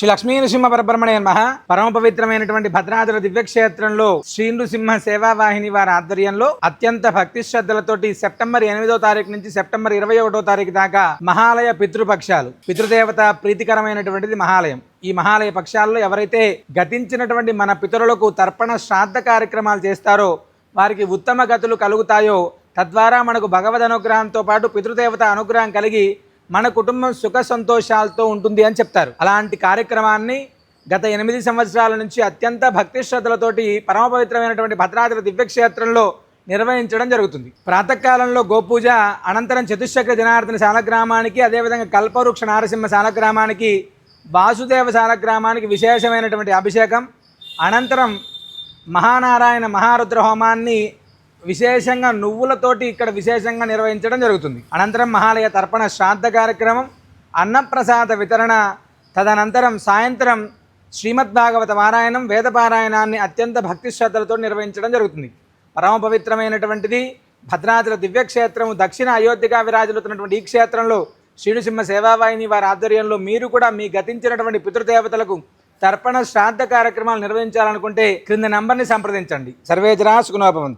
శ్రీ లక్ష్మీ నృసింహ పరబ్రహ్మణే నమ పరమ పవిత్రమైనటువంటి భద్రాద్రి దివ్యక్షేత్రంలో శ్రీ నృసింహ సేవా వాహిని వారి ఆధ్వర్యంలో అత్యంత భక్తి శ్రద్ధలతోటి సెప్టెంబర్ ఎనిమిదో తారీఖు నుంచి సెప్టెంబర్ ఇరవై ఒకటో తారీఖు దాకా మహాలయ పితృపక్షాలు పితృదేవత ప్రీతికరమైనటువంటిది మహాలయం. ఈ మహాలయ పక్షాల్లో ఎవరైతే గతించినటువంటి మన పితరులకు తర్పణ శ్రాద్ధ కార్యక్రమాలు చేస్తారో వారికి ఉత్తమ గతులు కలుగుతాయో తద్వారా మనకు భగవద్ అనుగ్రహంతో పాటు పితృదేవత అనుగ్రహం కలిగి మన కుటుంబం సుఖ సంతోషాలతో ఉంటుంది అని చెప్తారు. అలాంటి కార్యక్రమాన్ని గత ఎనిమిది సంవత్సరాల నుంచి అత్యంత భక్తి శ్రద్ధలతోటి పరమ పవిత్రమైనటువంటి భద్రాద్రి దివ్యక్షేత్రంలో నిర్వహించడం జరుగుతుంది. ప్రాతకాలంలో గోపూజ అనంతరం చతుశ్చక్ర జనార్దన శాలగ్రామానికి అదేవిధంగా కల్పవృక్ష నారసింహ శాలగ్రామానికి వాసుదేవ శాలగ్రామానికి విశేషమైనటువంటి అభిషేకం అనంతరం మహానారాయణ మహారుద్ర హోమాన్ని విశేషంగా నువ్వులతోటి ఇక్కడ విశేషంగా నిర్వహించడం జరుగుతుంది. అనంతరం మహాలయ తర్పణ శ్రాద్ధ కార్యక్రమం అన్నప్రసాద వితరణ తదనంతరం సాయంత్రం శ్రీమద్ భాగవత పారాయణం వేదపారాయణాన్ని అత్యంత భక్తి శ్రద్ధలతో నిర్వహించడం జరుగుతుంది. పరమ పవిత్రమైనటువంటిది భద్రాద్రి దివ్యక్షేత్రము దక్షిణ అయోధ్యగా విరాజులుతున్నటువంటి ఈ క్షేత్రంలో శ్రీనుసింహ సేవావాహిని వారి ఆధ్వర్యంలో మీరు కూడా మీ గతించినటువంటి పితృదేవతలకు తర్పణ శ్రాద్ధ కార్యక్రమాలు నిర్వహించాలనుకుంటే క్రింద నంబర్ని సంప్రదించండి. సర్వేజరా సుగుణోపవంతు.